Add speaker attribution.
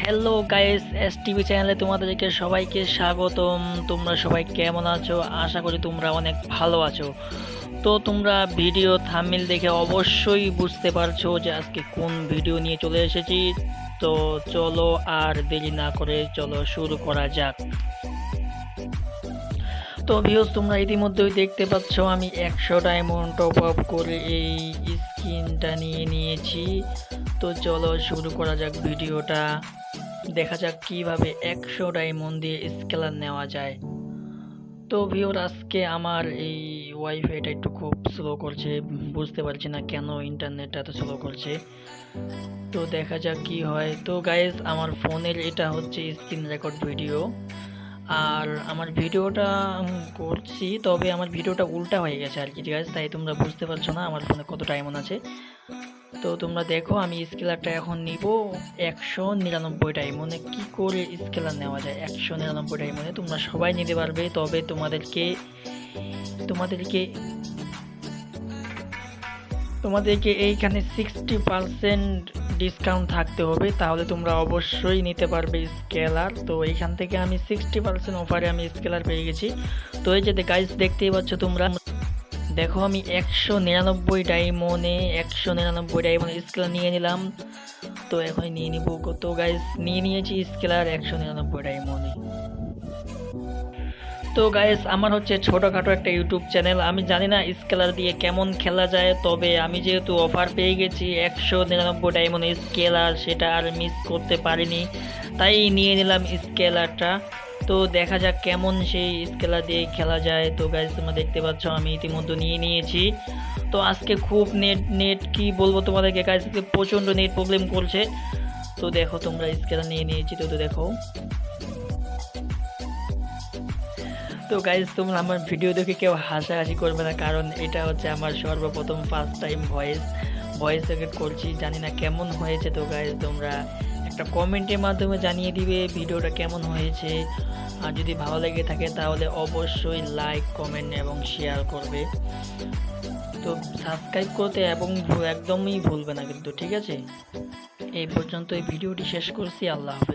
Speaker 1: Hello guys S TV চ্যানেলে তোমাদেরকে সবাইকে স্বাগতম। তোমরা সবাই কেমন আছো? আশা করি তোমরা অনেক ভালো আছো। তো তোমরা ভিডিও থামিল দেখে অবশ্যই বুঝতে পারছ যে আজকে কোন ভিডিও নিয়ে চলে এসেছি। তো চলো আর দেরি না করে চলো শুরু করা যাক। তো ভিউজ তোমরা ইতিমধ্যেই দেখতে পাচ্ছ, আমি একশো ডায়মন্ড টপ আপ করে এই স্কিনটা নিয়ে নিয়েছি। তো চলো শুরু করা যাক ভিডিওটা। দেখা যাক কীভাবে একশো ডায়মন্ড দিয়ে স্কেলার নেওয়া যায়। তো ভিওর আজকে আমার এই ওয়াইফাইটা একটু খুব স্লো করছে, বুঝতে পারছি না কেন ইন্টারনেটটা এত স্লো করছে। তো দেখা যাক কি হয়। তো গাইজ আমার ফোনের এটা হচ্ছে স্ক্রিন রেকর্ড ভিডিও আর আমার ভিডিওটা করছি, তবে আমার ভিডিওটা উল্টা হয়ে গেছে আর কি আছে তাই তোমরা বুঝতে পারছ না আমার ফোনে কত ডায়মন্ড আছে। তো তোমরা দেখো, আমি স্কেলারটা এখন নিব একশো নিরানব্বই ডায়মন্ডে কি করে স্কেলার নেওয়া যায়? একশো নিরানব্বই ডায়মন্ডে তোমরা সবাই নিতে পারবে, তবে তোমাদেরকে তোমাদেরকে তোমাদেরকে এইখানে সিক্সটি পার্সেন্ট ডিসকাউন্ট থাকতে হবে, তাহলে তোমরা অবশ্যই নিতে পারবে স্কেলার তো এইখান থেকে আমি সিক্সটি পার্সেন্ট অফারে আমি স্কেলার পেয়ে গেছি। তো এই যে গাইজ দেখতেই পাচ্ছ তোমরা দেখো, আমি একশো নিরানব্বই ডায়মন্ডে একশো নিরানব্বই ডায়মন্ড স্কেলার নিয়ে নিলাম। তো এখন নিয়ে নিব তো গাইজ নিয়ে নিয়েছি স্কেলার একশো নিরানব্বই ডায়মন্ডে তো গাইস আমার হচ্ছে ছোটোখাটো একটা ইউটিউব চ্যানেল আমি জানি না স্কেলার দিয়ে কেমন খেলা যায়, তবে আমি যেহেতু অফার পেয়ে গেছি, একশো নিরানব্বই ডায়মন্ড স্কেলার সেটা আর মিস করতে পারিনি। তাই নিয়ে নিলাম স্কেলারটা তো দেখা যাক কেমন সেই স্কেলা দিয়ে খেলা যায়। তো গাইজ তোমরা দেখতে পাচ্ছ, আমি ইতিমধ্যে নিয়ে নিয়েছি। তো আজকে খুব নেট নেট কি বলব তোমাদেরকে গাইজ প্রচণ্ড নেট প্রবলেম করছে। তো দেখো তোমরা স্কেলা নিয়ে নিয়েছি, তো দেখো। তো গাইজ তোমরা আমার ভিডিও দেখে কেউ হাসাহাসি করবে না, কারণ এটা হচ্ছে আমার সর্বপ্রথম first time voice voice record করছি। জানি না কেমন হয়েছে তো গাইজ তোমরা একটা কমেন্টের মাধ্যমে জানিয়ে দিবে ভিডিওটা কেমন হয়েছে। আর যদি ভালো লেগে থাকে তাহলে অবশ্যই লাইক কমেন্ট এবং শেয়ার করবে। তো সাবস্ক্রাইব করতে এবং একদমই ভুলবে না কিন্তু, ঠিক আছে? এই পর্যন্ত এই ভিডিওটি শেষ করছি, আল্লাহ হাফেজ।